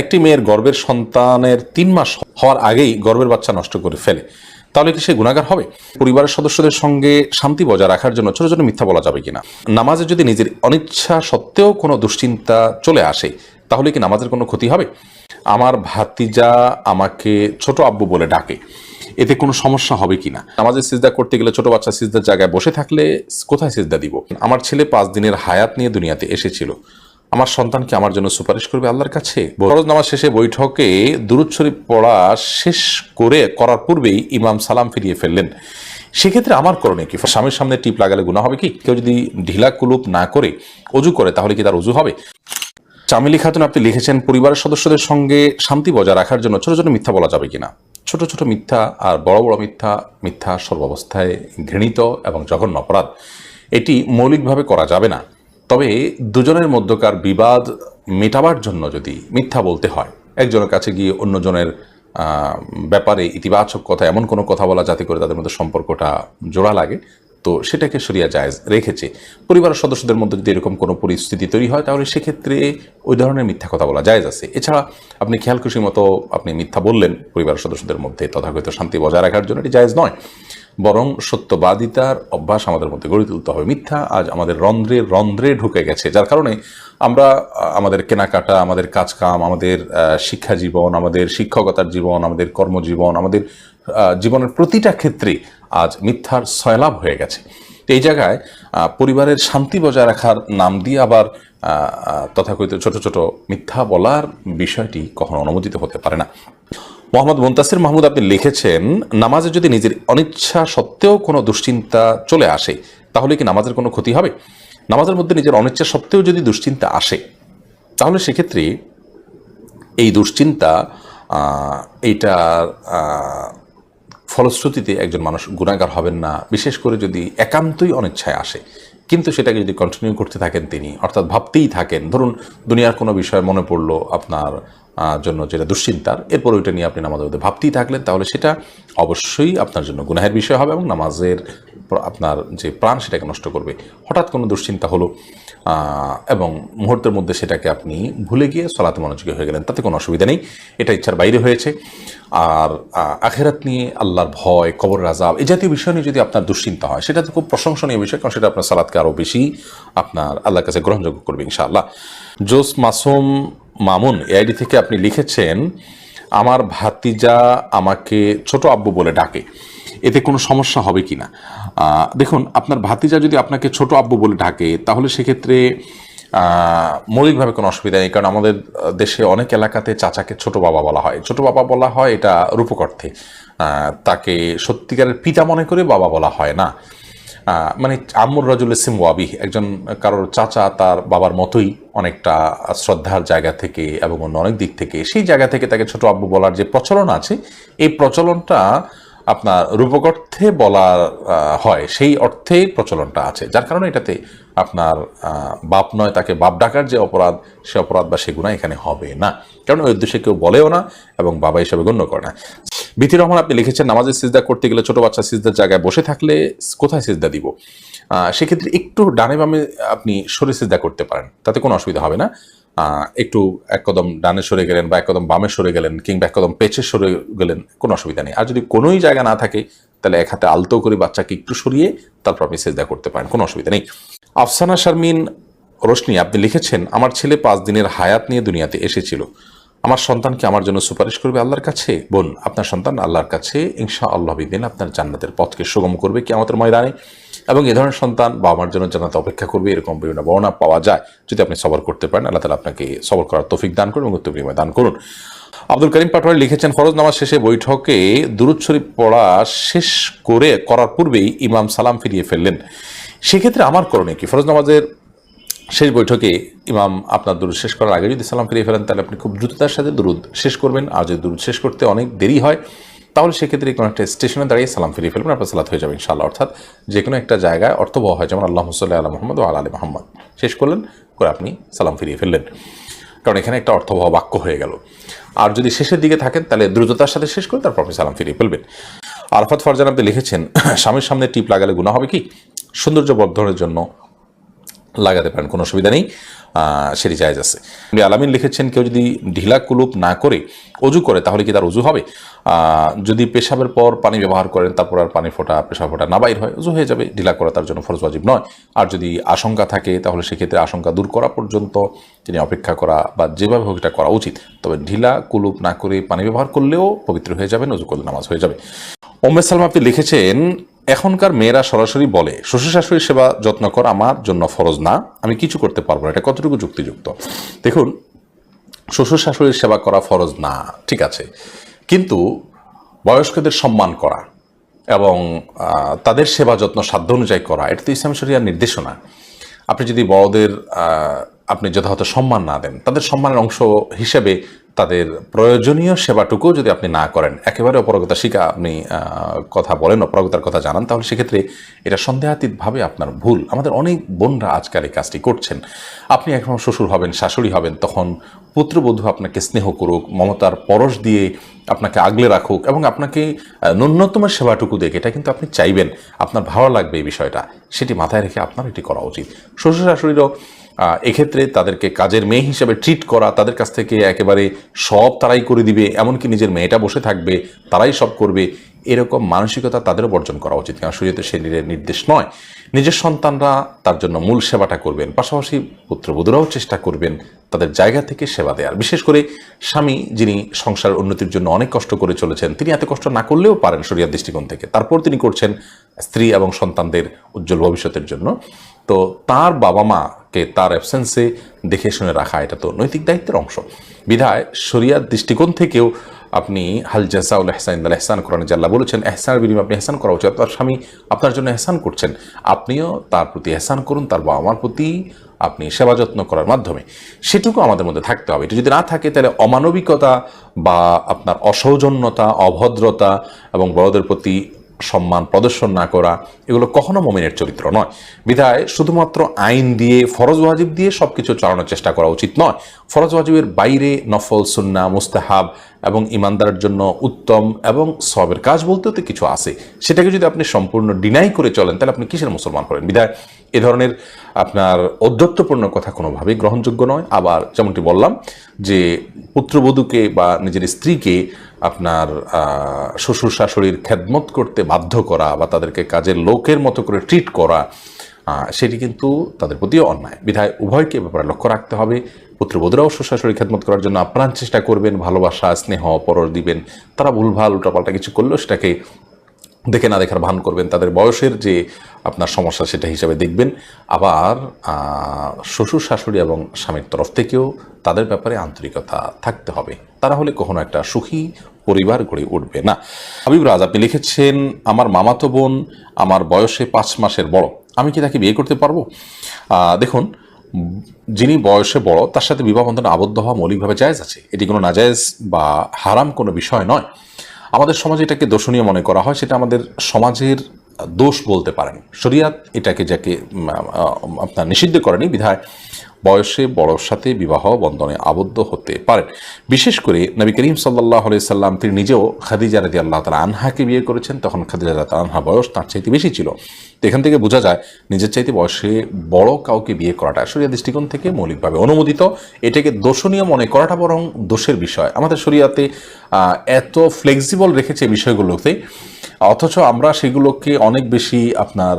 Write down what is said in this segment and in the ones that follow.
একটি মেয়ের গর্ভের সন্তানের তিন মাস হওয়ার আগেই গর্ভের বাচ্চা নষ্ট করে ফেলে। তাহলে কি সে গুণাগার হবে? পরিবারের সদস্যদের সঙ্গে শান্তি বজায় রাখার জন্য ছোট ছোট মিথ্যা বলা যাবে কিনা? নামাজে যদি নিজের অনিচ্ছা সত্ত্বেও কোনো দুশ্চিন্তা চলে আসে, তাহলে কি নামাজের কোনো ক্ষতি হবে? আমার ভাতিজা আমাকে ছোট আব্বু বলে ডাকে। এতে কোনো সমস্যা হবে কিনা? নামাজে সিজদা করতে গেলে ছোট বাচ্চা সিজদার জায়গায় বসে থাকলে কোথায় সিজদা দিব? আমার ছেলে পাঁচ দিনের হায়াত নিয়ে দুনিয়াতে এসেছিল। আমার সন্তানকে আমার জন্য সুপারিশ করবে আল্লাহর কাছে। ফরজ নামাজ শেষে বৈঠকে দুরুদ শরীফ পড়া শেষ করে, করার পূর্বেই ইমাম সালাম ফিরিয়ে ফেললেন। সেক্ষেত্রে আমার করণীয় কি? স্বামীর সামনে টিপ লাগালে গুণা হবে কি? কেউ যদি ঢিলা কুলুপ না করে অজু করে, তাহলে কি তার অজু হবে? চামেলি খাতুন, আপনি লিখেছেন, পরিবারের সদস্যদের সঙ্গে শান্তি বজায় রাখার জন্য ছোট ছোট মিথ্যা বলা যাবে কিনা? ছোট ছোট মিথ্যা আর বড় বড় মিথ্যা মিথ্যা সর্বাবস্থায় ঘৃণিত এবং জঘন্য অপরাধ। এটি মৌলিকভাবে করা যাবে না। তবে দুজনের মধ্যকার বিবাদ মেটাবার জন্য যদি মিথ্যা বলতে হয়, একজনের কাছে গিয়ে অন্যজনের ব্যাপারে ইতিবাচক কথা, এমন কোনো কথা বলা যাতে করে তাদের মধ্যে সম্পর্কটা জোড়া লাগে, তো সেটাকে সরিয়া জায়েজ রেখেছে। পরিবারের সদস্যদের মধ্যে যদি এরকম কোনো পরিস্থিতি তৈরি হয়, তাহলে সেক্ষেত্রে ওই ধরনের মিথ্যা কথা বলা জায়েজ আছে। এছাড়া আপনি খেয়াল খুশি মতো আপনি মিথ্যা বললেন পরিবারের সদস্যদের মধ্যে, তথাকথিত শান্তি বজায় রাখার জন্য এটি জায়েজ নয়। বরং সত্যবাদিতার অভ্যাস আমাদের মধ্যে গড়ে তুলতে হবে। মিথ্যা আজ আমাদের রন্ধ্রে রন্ধ্রে ঢুকে গেছে, যার কারণে আমরা আমাদের কেনাকাটা, আমাদের কাজকাম, আমাদের শিক্ষা জীবন আমাদের শিক্ষকতার জীবন, আমাদের কর্মজীবন, আমাদের জীবনের প্রতিটা ক্ষেত্রে আজ মিথ্যার সয়লাভ হয়ে গেছে। এই জায়গায় পরিবারের শান্তি বজায় রাখার নাম দিয়ে আবার তথাকথিত ছোট ছোট মিথ্যা বলার বিষয়টি কখনো অনুমোদিত হতে পারে না। মোহাম্মদ মুন্তাসির মাহমুদ আপনি লিখেছেন নামাজে যদি নিজের অনিচ্ছা সত্ত্বেও কোনো দুশ্চিন্তা চলে আসে তাহলে কি নামাজের কোনো ক্ষতি হবে? নামাজের মধ্যে নিজের অনিচ্ছা সত্ত্বেও যদি দুশ্চিন্তা আসে তাহলে সেক্ষেত্রে এই দুশ্চিন্তা আহ, এইটার ফলশ্রুতিতে একজন মানুষ গুণাগার হবেন না। বিশেষ করে যদি একান্তই অনিচ্ছায় আসে কিন্তু সেটাকে যদি কন্টিনিউ করতে থাকেন তিনি অর্থাৎ ভাবতেই থাকেন ধরুন দুনিয়ার কোনো বিষয় মনে পড়ল আপনার জন্য যেটা দুশ্চিন্তার এরপর ওইটা নিয়ে আপনি নামাজের মধ্যে ভাবতেই থাকলেন, তাহলে সেটা অবশ্যই আপনার জন্য গুনাহের বিষয় হবে এবং নামাজের আপনার যে প্রাণ সেটাকে নষ্ট করবে। হঠাৎ কোনো দুশ্চিন্তা হলো এবং মুহূর্তের মধ্যে সেটাকে আপনি ভুলে গিয়ে সলাতে মনোযোগী হয়ে গেলেন, তাতে কোনো অসুবিধা নেই। এটা ইচ্ছার বাইরে হয়েছে। আর আখেরাত নিয়ে আল্লাহর ভয়, কবর রাজাব এই জাতীয় বিষয় নিয়ে যদি আপনার দুশ্চিন্তা হয়, সেটা তো খুব প্রশংসনীয় বিষয়, কারণ সেটা আপনার সালাদকে আরও বেশি আপনার আল্লাহর কাছে গ্রহণযোগ্য করবে ইনশাআল্লাহ। জোস মাসুম মামুন এআইডি থেকে আপনি লিখেছেন, আমার ভাতিজা আমাকে ছোট আব্বু বলে ডাকে। এতে কোনো সমস্যা হবে কি না? দেখুন, আপনার ভাতিজা যদি আপনাকে ছোট আব্বু বলে ডাকে, তাহলে সেক্ষেত্রে মৌলিকভাবে কোনো অসুবিধা নেই, কারণ আমাদের দেশে অনেক এলাকাতে চাচাকে ছোট বাবা বলা হয়। ছোট বাবা বলা হয় এটা রূপক অর্থে। তাকে সত্যিকারের পিতা মনে করে বাবা বলা হয় না। মানে আমর রাজুল ইসিম ওয়াবি, একজন কারোর চাচা তার বাবার মতোই। অনেকটা শ্রদ্ধার জায়গা থেকে এবং অন্য অনেক দিক থেকে, সেই জায়গা থেকে তাকে ছোট আব্বু বলার যে প্রচলন আছে, এই প্রচলনটা আপনার রূপক অর্থে বলা হয়, সেই অর্থেই প্রচলনটা আছে। যার কারণে এটাতে আপনার বাপ নয়, তাকে বাপ ডাকার যে অপরাধ, সে অপরাধ বা সে গুণা এখানে হবে না। কারণ ওই উদ্দেশ্যে কেউ বলেও না এবং বাবা হিসাবে গণ্য করে না। বিথি রহমান, আপনি লিখেছেন, নামাজের সিজদা করতে গেলে ছোট বাচ্চা সিজদার জায়গায় বসে থাকলে কোথায় সিজদা দিব? সেক্ষেত্রে একটু ডানে বামে আপনি সরে সিজদা করতে পারেন। তাতে কোনো অসুবিধা হবে না। একটু এক কদম ডানে সরে গেলেন বা এক কদম বামে সরে গেলেন কিংবা এক কদম পেছে সরে গেলেন, কোনো অসুবিধা নেই। আর যদি কোনোই জায়গা না থাকে, তাহলে এক হাতে আলতো করে বাচ্চাকে একটু সরিয়ে তারপর আপনি সেজদা করতে পারেন, কোনো অসুবিধা নেই। আফসানা শারমিন রোশনি, আপনি লিখেছেন, আমার ছেলে পাঁচ দিনের হায়াত নিয়ে দুনিয়াতে এসেছিল। আমার সন্তানকে আমার জন্য সুপারিশ করবে আল্লাহর কাছে? বোন, আপনার সন্তান আল্লাহর কাছে ইনশা আল্লাহ বিদিন আপনার জান্নাতের পথকে সুগম করবে কি আমাদের ময়দানে। এবং এ ধরনের সন্তান বাবা মার জন্য জান্নাতে অপেক্ষা করবে, এরকম বিভিন্ন বর্ণনা পাওয়া যায়। যদি আপনি সবর করতে পারেন, আল্লাহ তালা আপনাকে সবর করার তৌফিক দান করুন এবং বিনিময় দান করুন। আব্দুল করিম পাটোয়ারি লিখেছেন, ফরজ নামাজ শেষে বৈঠকে দুরুদ শরীফ পড়া শেষ করে, করার পূর্বেই ইমাম সালাম ফিরিয়ে ফেললেন। সেক্ষেত্রে আমার করণীয় কি? ফরজ নামাজের শেষ বৈঠকে ইমাম আপনার দুরুদ শেষ করার আগে যদি সালাম ফিরিয়ে ফেলেন, তাহলে আপনি খুব দ্রুততার সাথে দুরুদ শেষ করবেন। আর যদি দুরুদ শেষ করতে অনেক দেরি হয় তাহলে সেক্ষেত্রে কোনো একটা স্টেশনে দাঁড়িয়ে সালাম ফিরিয়ে ফেলবেন, আপনার সালাত হয়ে যাবে ইনশাআল্লাহ। অর্থাৎ যে কোনো একটা জায়গায় অর্থবহ হয়, যেমন আল্লাহ সাল্লাহ আল্লাহ মোহাম্মদ ও আল আলী মোহাম্মদ। শেষ করলেন, করে আপনি সালাম ফিরিয়ে ফেললেন। কারণ এখানে একটা অর্থবহ বাক্য হয়ে গেল। আর যদি শেষের দিকে থাকেন, তাহলে দ্রুততার সাথে শেষ করে তারপর আপনি সালাম ফিরিয়ে ফেলবেন। আরফাত ফারজান আপনি লিখেছেন, স্বামীর সামনে টিপ লাগালে গুণা হবে কি? সৌন্দর্য বর্ধনের জন্য লাগাতে পারেন, কোনো অসুবিধা নেই সেটি জায়েজ আছে। আলামিন লিখেছেন, কেউ যদি ঢিলা কুলুপ না করে অজু করে, তাহলে কি তার অজু হবে? যদি পেশাবের পর পানি ব্যবহার করেন, তারপর আর পানি ফোটা পেশা ফোটা না বাইর হয়, অজু হয়ে যাবে। ঢিলা করা তার জন্য ফরজ ওয়াজিব নয়। আর যদি আশঙ্কা থাকে, তাহলে সেক্ষেত্রে আশঙ্কা দূর করা পর্যন্ত তিনি অপেক্ষা করা বা যেভাবে হোক এটা করা উচিত। তবে ঢিলা কুলুপ না করে পানি ব্যবহার করলেও পবিত্র হয়ে যাবেন, অজু করলে নামাজ হয়ে যাবে। ওমে সালমা আপনি লিখেছেন এখনকার মেয়েরা সরাসরি বলে, শ্বশুর শাশুড়ির সেবা যত্ন করা, আমার জন্য ফরজ না, আমি কিছু করতে পারব না। এটা কতটুকু যুক্তিযুক্ত? দেখুন, শ্বশুর শাশুড়ির সেবা করা ফরজ না, ঠিক আছে। কিন্তু বয়স্কদের সম্মান করা এবং তাদের সেবা যত্ন সাধ্য অনুযায়ী করা, এটা তো ইসলাম শরিয়ার নির্দেশনা। আপনি যদি বড়দের আপনি যথাযথ সম্মান না দেন, তাদের সম্মানের অংশ হিসেবে তাদের প্রয়োজনীয় সেবাটুকু যদি আপনি না করেন, একেবারে অপরগতা শিখা আপনি কথা বলেন, অপরগতার কথা জানান, তাহলে সেক্ষেত্রে এটা সন্দেহাতীতভাবে আপনার ভুল। আমাদের অনেক বোনরা আজকাল এই কাজটি করছেন। আপনি এখন শ্বশুর হবেন, শাশুড়ি হবেন, তখন পুত্রবধূ আপনাকে স্নেহ করুক, মমতার পরশ দিয়ে আপনাকে আগলে রাখুক এবং আপনাকে ন্যূনতম সেবাটুকু দেখে এটা কিন্তু আপনি চাইবেন। আপনার ভালো লাগবে এই বিষয়টা। সেটি মাথায় রেখে আপনার এটি করা উচিত। শ্বশুর শাশুড়িরও এক্ষেত্রে তাদেরকে কাজের মেয়ে হিসেবে ট্রিট করা, তাদের কাছ থেকে একেবারে সব তারাই করে দিবে, এমনকি নিজের মেয়েটা বসে থাকবে, তারাই সব করবে, এরকম মানসিকতা তাদেরও বর্জন করা উচিত। কারণ শরীয়তে সে নির্দেশ নয়, নিজের সন্তানরা তার জন্য মূল সেবাটা করবেন, পাশাপাশি পুত্রবধূরাও চেষ্টা করবেন তাদের জায়গা থেকে সেবা দেওয়ার বিশেষ করে স্বামী যিনি সংসারের উন্নতির জন্য অনেক কষ্ট করে চলেছেন, তিনি এত কষ্ট না করলেও পারেন শরিয়ার দৃষ্টিকোণ থেকে। তারপর তিনি করছেন স্ত্রী এবং সন্তানদের উজ্জ্বল ভবিষ্যতের জন্য। তো তার বাবা মাকে তার অ্যাবসেন্সে দেখে শুনে রাখা, এটা তো নৈতিক দায়িত্বের অংশ। বিধায় শরিয়ার দৃষ্টিকোণ থেকেও আপনি হাল জাসাউল এহসান আল এহসান কোরআনে জাল্লাহ বলেছেন, এহসানের বিনিময়ে আপনি এহসান করা উচিত আপনার স্বামী আপনার জন্য এহসান করছেন। আপনিও তার প্রতি এহসান করুন, তার বাবা মার প্রতি আপনি সেবা যত্ন করার মাধ্যমে। সেটুকু আমাদের মধ্যে থাকতে হবে। এটা যদি না থাকে, তাহলে অমানবিকতা বা আপনার অসৌজন্যতা, অভদ্রতা এবং বড়দের প্রতি সম্মান প্রদর্শন না করা, এগুলো কখনো মমিনের চরিত্র নয়। বিধায় শুধুমাত্র আইন দিয়ে, ফরজ ওয়াজিব দিয়ে সবকিছু চালানোর চেষ্টা করা উচিত নয়। ফরজ ওয়াজিবের বাইরে নফল সুন্না, মুস্তাহাব এবং ইমানদারের জন্য উত্তম এবং সবের কাজ বলতেও তো কিছু আছে। সেটাকে যদি আপনি সম্পূর্ণ ডিনাই করে চলেন, তাহলে আপনি কিসের মুসলমান করেন বিধায় এ ধরনের আপনার ঔদ্ধত্যপূর্ণ কথা কোনোভাবেই গ্রহণযোগ্য নয়। আবার যেমনটি বললাম যে পুত্রবধূকে বা নিজের স্ত্রীকে আপনার শ্বশুর শাশুড়ির খেদমত করতে বাধ্য করা বা তাদেরকে কাজের লোকের মতো করে ট্রিট করা সেটি কিন্তু তাদের প্রতিও অন্যায়। বিধায় উভয়কে ব্যাপারে লক্ষ্য রাখতে হবে। পুত্রবধূরাও শ্বশুর শাশুড়ি খেদমত করার জন্য আপ্রাণ চেষ্টা করবেন, ভালোবাসা, স্নেহ পরশ দিবেন। তারা ভুলভাল উল্টাপাল্টা কিছু করলেও সেটাকে দেখে না দেখার ভান করবেন। তাদের বয়সের যে আপনার সমস্যা সেটা হিসাবে দেখবেন। আবার শ্বশুর, শাশুড়ি এবং স্বামীর তরফ থেকেও তাদের ব্যাপারে আন্তরিকতা থাকতে হবে। তারা হলে কখনো একটা সুখী পরিবার গড়ে উঠবে না। হাবিব রাজ, আপনি লিখেছেন, আমার মামাতো বোন, আমার বয়সে পাঁচ মাসের বড়। আমি কি তাকে বিয়ে করতে পারব? দেখুন, যিনি বয়সে বড়, তার সাথে বিবাহ বন্ধনে আবদ্ধ হওয়া মৌলিকভাবে জায়েজ আছে। এটি কোনো নাজায়েজ বা হারাম কোনো বিষয় নয়। আমাদের সমাজে এটাকে দোষণীয় মনে করা হয়, সেটা আমাদের সমাজের দোষ বলতে পারেন। শরিয়াত এটাকে যাকে আপনার নিষিদ্ধ করেনি বিধায় বয়সে বড়র সাথে বিবাহ বন্ধনে আবদ্ধ হতে পারেন। বিশেষ করে নবী করিম সাল্লাহ সাল্লাম, তিনি নিজেও খাদিজা রাদি আল্লাহ তালা আনহাকে বিয়ে করেছেন। তখন খাদিজা রাদি আনহা বয়স তার চাইতে বেশি ছিল। তো এখান থেকে বোঝা যায়, নিজের চাইতে বয়সে বড় কাউকে বিয়ে করাটা শরিয়া দৃষ্টিকোণ থেকে মৌলিকভাবে অনুমোদিত। এটাকে দোষণীয় মনে করাটা বরং দোষের বিষয়। আমাদের শরিয়াতে এত ফ্লেক্সিবল রেখেছে বিষয়গুলোতে, অথচ আমরা সেগুলোকে অনেক বেশি আপনার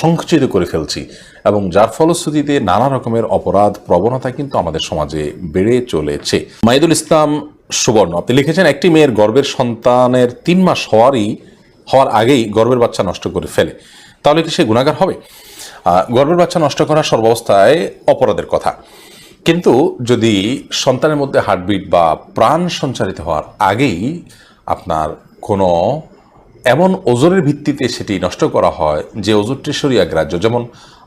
সংকুচিত করে ফেলছি। এবং যার ফলশ্রুতিতে নানা রকমের অপরাধ, প্রবণতা কিন্তু আমাদের সমাজে বেড়ে চলেছে। মাইদুল ইসলাম সুবর্ণ, আপনি লিখেছেন, একটি মেয়ের গর্বের সন্তানের তিন মাস হওয়ারই, হওয়ার আগেই গর্বের বাচ্চা নষ্ট করে ফেলে। তাহলে কি সে গুণাগার হবে? গর্বের বাচ্চা নষ্ট করা সর্বাবস্থায় অপরাধের কথা। কিন্তু যদি সন্তানের মধ্যে হার্টবিট বা প্রাণ সঞ্চারিত হওয়ার আগেই আপনার কোনো এমন ওজনের ভিত্তিতে সেটি নষ্ট করা হয়, যে ওজনটি শরীর গ্রাহ্য, যেমন